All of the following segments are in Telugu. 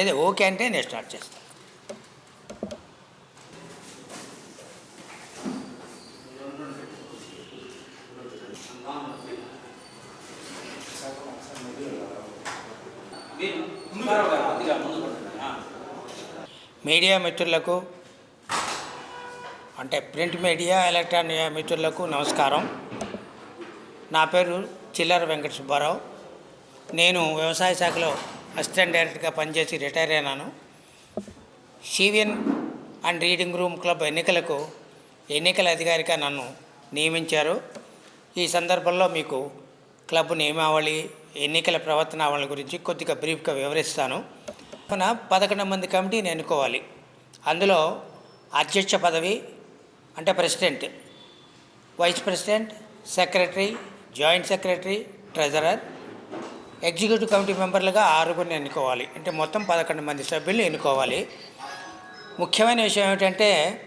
అదే ఓకే అంటే నేను స్టార్ట్ చేస్తాను మీడియా మిత్రులకు అంటే ప్రింట్ మీడియా ఎలక్ట్రానిక్ మిత్రులకు నమస్కారం. నా పేరు చిల్లర వెంకట సుబ్బారావు. నేను వ్యవసాయ శాఖలో అసిస్టెంట్ డైరెక్టర్గా పనిచేసి రిటైర్ అయినాను. CVN and reading room club ఎన్నికలకు ఎన్నికల అధికారిగా నన్ను నియమించారు. ఈ సందర్భంలో మీకు క్లబ్ నియమావళి ఎన్నికల ప్రవర్తనావళి గురించి కొద్దిగా బ్రీఫ్గా వివరిస్తాను. మన పదకొండు మంది కమిటీని ఎన్నుకోవాలి. అందులో అధ్యక్ష పదవి అంటే president vice president secretary joint secretary treasurer executive committee మెంబర్లుగా ఆరుగురిని ఎన్నుకోవాలి. అంటే మొత్తం పదకొండు మంది సభ్యుల్ని ఎన్నుకోవాలి. ముఖ్యమైన విషయం ఏమిటంటే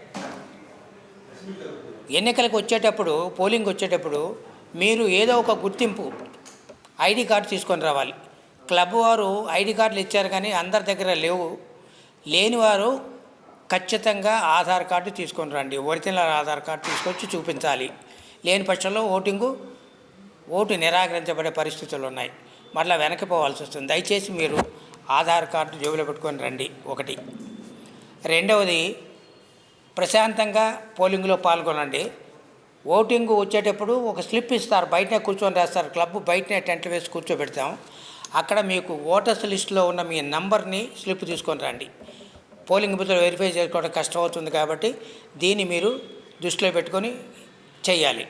ఎన్నికలకు వచ్చేటప్పుడు పోలింగ్ వచ్చేటప్పుడు మీరు ఏదో ఒక గుర్తింపు ఐడి కార్డు తీసుకొని రావాలి. క్లబ్ వారు ఐడి కార్డులు ఇచ్చారు కానీ అందరి దగ్గర లేవు. లేని వారు ఖచ్చితంగా ఆధార్ కార్డు తీసుకొని రండి. ఒరిజినల్ ఆధార్ కార్డు తీసుకొచ్చి చూపించాలి. లేని పక్షంలో ఓటింగు ఓటు నిరాకరించబడే పరిస్థితులు ఉన్నాయి. మళ్ళీ వెనక్కి పోవాల్సి వస్తుంది. దయచేసి మీరు ఆధార్ కార్డు జోబులో పెట్టుకొని రండి. ఒకటి. రెండవది ప్రశాంతంగా పోలింగ్లో పాల్గొనండి. ఓటింగ్ వచ్చేటప్పుడు ఒక స్లిప్ ఇస్తారు. బయటనే కూర్చొని రాస్తారు. క్లబ్ బయటనే టెంట్ వేసి కూర్చోబెడతాం. అక్కడ మీకు ఓటర్స్ లిస్టులో ఉన్న మీ నంబర్ని స్లిప్ తీసుకొని రండి. పోలింగ్ బూత్లో వెరిఫై చేసుకోవడం కష్టం అవుతుంది కాబట్టి దీన్ని మీరు దృష్టిలో పెట్టుకొని చేయాలి.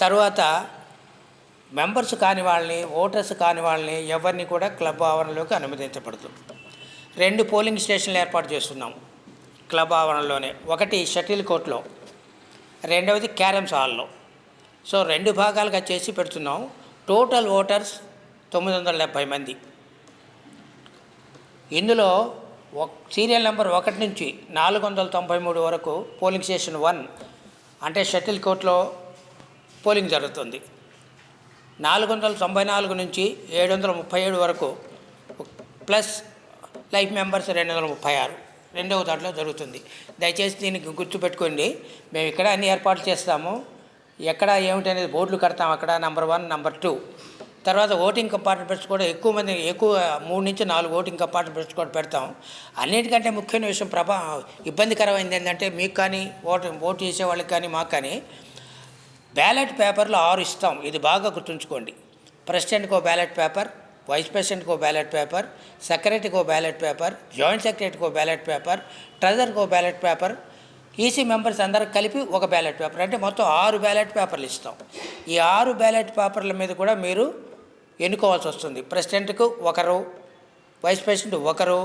తరువాత మెంబర్స్ కాని వాళ్ళని ఓటర్స్ కాని వాళ్ళని ఎవరిని కూడా క్లబ్ ఆవరణలోకి అనుమతించబడదు. రెండు పోలింగ్ స్టేషన్లు ఏర్పాటు చేస్తున్నాం క్లబ్ ఆవరణలోనే. ఒకటి షటిల్ కోర్ట్లో రెండవది క్యారమ్స్ హాల్లో. సో రెండు భాగాలుగా చేసి పెడుతున్నాం. టోటల్ ఓటర్స్ తొమ్మిది వందల డెబ్భై మంది. ఇందులో ఒక సీరియల్ నెంబర్ ఒకటి నుంచి నాలుగు వందల తొంభై మూడు వరకు పోలింగ్ స్టేషన్ వన్ అంటే షటిల్ కోర్ట్లో పోలింగ్ జరుగుతుంది. నాలుగు వందల తొంభై నాలుగు నుంచి ఏడు వందల ముప్పై ఏడు వరకు ప్లస్ లైఫ్ మెంబర్స్ రెండు వందల ముప్పై ఆరు. రెండవ దాంట్లో జరుగుతుంది. దయచేసి దీనికి గుర్తుపెట్టుకోండి. మేము ఇక్కడ అన్ని ఏర్పాట్లు చేస్తాము. ఎక్కడ ఏమిటనేది బోర్డులు కడతాం అక్కడ నంబర్ వన్ నంబర్ టూ. తర్వాత ఓటింగ్ కంపార్ట్మెంట్స్ కూడా ఎక్కువ మంది ఎక్కువ మూడు నుంచి నాలుగు ఓటింగ్ కంపార్ట్మెంట్స్ కూడా పెడతాం. అన్నిటికంటే ముఖ్యమైన విషయం ప్రభా ఇబ్బందికరమైంది ఏంటంటే మీకు కానీ ఓటు ఓటు చేసే వాళ్ళకి కానీ మాకు కానీ బ్యాలెట్ పేపర్లు ఆరు ఇస్తాం. ఇది బాగా గుర్తుంచుకోండి. ప్రెసిడెంట్కి ఒక బ్యాలెట్ పేపర్ వైస్ ప్రెసిడెంట్కి ఒక బ్యాలెట్ పేపర్ సెక్రటరీకి ఒక బ్యాలెట్ పేపర్ జాయింట్ సెక్రటరీకి ఒక బ్యాలెట్ పేపర్ ట్రెజర్కి ఒక బ్యాలెట్ పేపర్ ఈసీ మెంబర్స్ అందరూ కలిపి ఒక బ్యాలెట్ పేపర్. అంటే మొత్తం ఆరు బ్యాలెట్ పేపర్లు ఇస్తాం. ఈ ఆరు బ్యాలెట్ పేపర్ల మీద కూడా మీరు ఎన్నుకోవాల్సి వస్తుంది. ప్రెసిడెంట్కు ఒకరు వైస్ ప్రెసిడెంట్ ఒకరు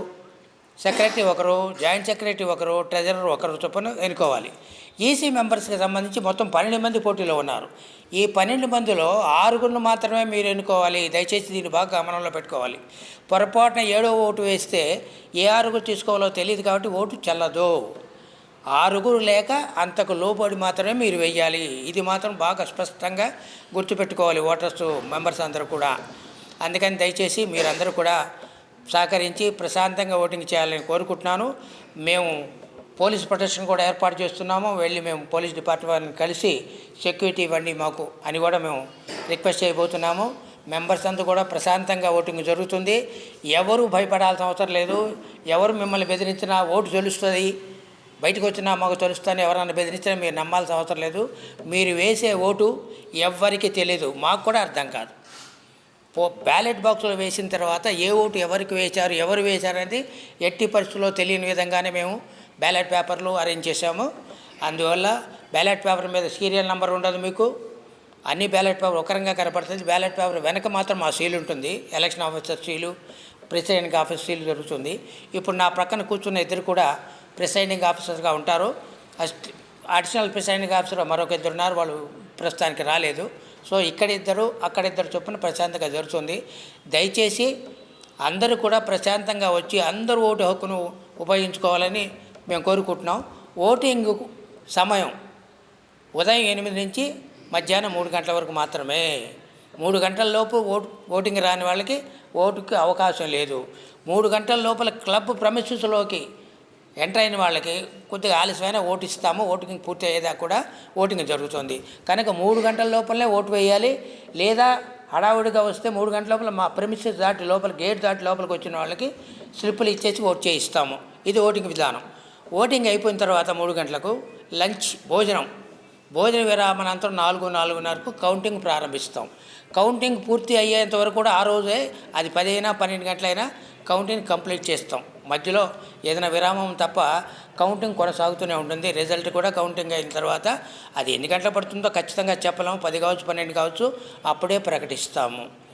సెక్రటరీ ఒకరు జాయింట్ సెక్రటరీ ఒకరు ట్రెజరర్ ఒకరు చొప్పున ఎన్నుకోవాలి. ఈసీ మెంబర్స్కి సంబంధించి మొత్తం పన్నెండు మంది పోటీలో ఉన్నారు. ఈ పన్నెండు మందిలో ఆరుగురిని మాత్రమే మీరు ఎన్నుకోవాలి. దయచేసి దీన్ని బాగా గమనంలో పెట్టుకోవాలి. పొరపాటున ఏడో ఓటు వేస్తే ఏ ఆరుగురు తీసుకోవాలో తెలియదు కాబట్టి ఓటు చెల్లదు. ఆరుగురు లేక అంతకు లోబడి మాత్రమే మీరు వెయ్యాలి. ఇది మాత్రం బాగా స్పష్టంగా గుర్తుపెట్టుకోవాలి ఓటర్స్ మెంబర్స్ అందరూ కూడా. అందుకని దయచేసి మీరందరూ కూడా సహకరించి ప్రశాంతంగా ఓటింగ్ చేయాలని కోరుకుంటున్నాను. మేము పోలీస్ ప్రొటెక్షన్ కూడా ఏర్పాటు చేస్తున్నాము. వెళ్ళి మేము పోలీస్ డిపార్ట్మెంట్ని కలిసి సెక్యూరిటీ ఇవ్వండి మాకు అని కూడా మేము రిక్వెస్ట్ చేయబోతున్నాము. మెంబర్స్ అంతా కూడా ప్రశాంతంగా ఓటింగ్ జరుగుతుంది. ఎవరు భయపడాల్సిన అవసరం లేదు. ఎవరు మిమ్మల్ని బెదిరించినా ఓటు తెలుస్తుంది బయటకు వచ్చినా మాకు తెలుస్తుంది ఎవరైనా బెదిరించినా మీరు నమ్మాల్సిన అవసరం లేదు. మీరు వేసే ఓటు ఎవ్వరికీ తెలియదు మాకు కూడా అర్థం కాదు. బ్యాలెట్ బాక్స్లో వేసిన తర్వాత ఏ ఓటు ఎవరికి వేశారు ఎవరు వేశారు అనేది ఎట్టి పరిస్థితుల్లో తెలియని విధంగానే మేము బ్యాలెట్ పేపర్లు అరేంజ్ చేశాము. అందువల్ల బ్యాలెట్ పేపర్ మీద సీరియల్ నెంబర్ ఉండదు మీకు. అన్ని బ్యాలెట్ పేపర్ ఒక రకంగా కనపడుతుంది. బ్యాలెట్ పేపర్ వెనక మాత్రం మా సీల్ ఉంటుంది. Election officer seal presiding officer seal జరుగుతుంది ఇప్పుడు నా ప్రక్కన కూర్చున్న ఇద్దరు కూడా ప్రిసైడింగ్ ఆఫీసర్గా ఉంటారు. అస్ అడిషనల్ ప్రిసైడింగ్ ఆఫీసర్ మరొక ఇద్దరు ఉన్నారు వాళ్ళు ప్రస్తుతానికి రాలేదు. సో ఇక్కడ ఇద్దరు అక్కడ ఇద్దరు చొప్పున ప్రశాంతంగా జరుగుతుంది. దయచేసి అందరూ కూడా ప్రశాంతంగా వచ్చి అందరూ ఓటు హక్కును ఉపయోగించుకోవాలని మేము కోరుకుంటున్నాం. ఓటింగ్ సమయం ఉదయం ఎనిమిది నుంచి మధ్యాహ్నం మూడు గంటల వరకు మాత్రమే. మూడు గంటల లోపు ఓటు ఓటింగ్ రాని వాళ్ళకి ఓటుకి అవకాశం లేదు. మూడు గంటల లోపల క్లబ్ ప్రమిషన్స్లోకి ఎంటర్ అయిన వాళ్ళకి కొద్దిగా ఆలస్యమైన ఓటు ఇస్తాము. ఓటింగ్ పూర్తి అయ్యేదాకా కూడా ఓటింగ్ జరుగుతుంది. కనుక మూడు గంటల లోపలనే ఓటు వేయాలి. లేదా హడావుడిగా వస్తే మూడు గంటల లోపల మా ప్రెమిసెస్ దాటి లోపల గేట్ దాటి లోపలికి వచ్చిన వాళ్ళకి స్లిప్పులు ఇచ్చేసి ఓట్ చేయిస్తాము. ఇది ఓటింగ్ విధానం. ఓటింగ్ అయిపోయిన తర్వాత మూడు గంటలకు లంచ్ భోజనం. భోజన విరామనంతరం నాలుగు నాలుగున్నరకు కౌంటింగ్ ప్రారంభిస్తాం. కౌంటింగ్ పూర్తి అయ్యేంత వరకు కూడా ఆ రోజే అది పది అయినా పన్నెండు గంటలైనా కౌంటింగ్ కంప్లీట్ చేస్తాం. మధ్యలో ఏదైనా విరామం తప్ప కౌంటింగ్ కొనసాగుతూనే ఉంటుంది. రిజల్ట్ కూడా కౌంటింగ్ అయిన తర్వాత అది ఎన్ని గంటలు పడుతుందో ఖచ్చితంగా చెప్పలేము. పది కావచ్చు పన్నెండు కావచ్చు అప్పుడే ప్రకటిస్తాము.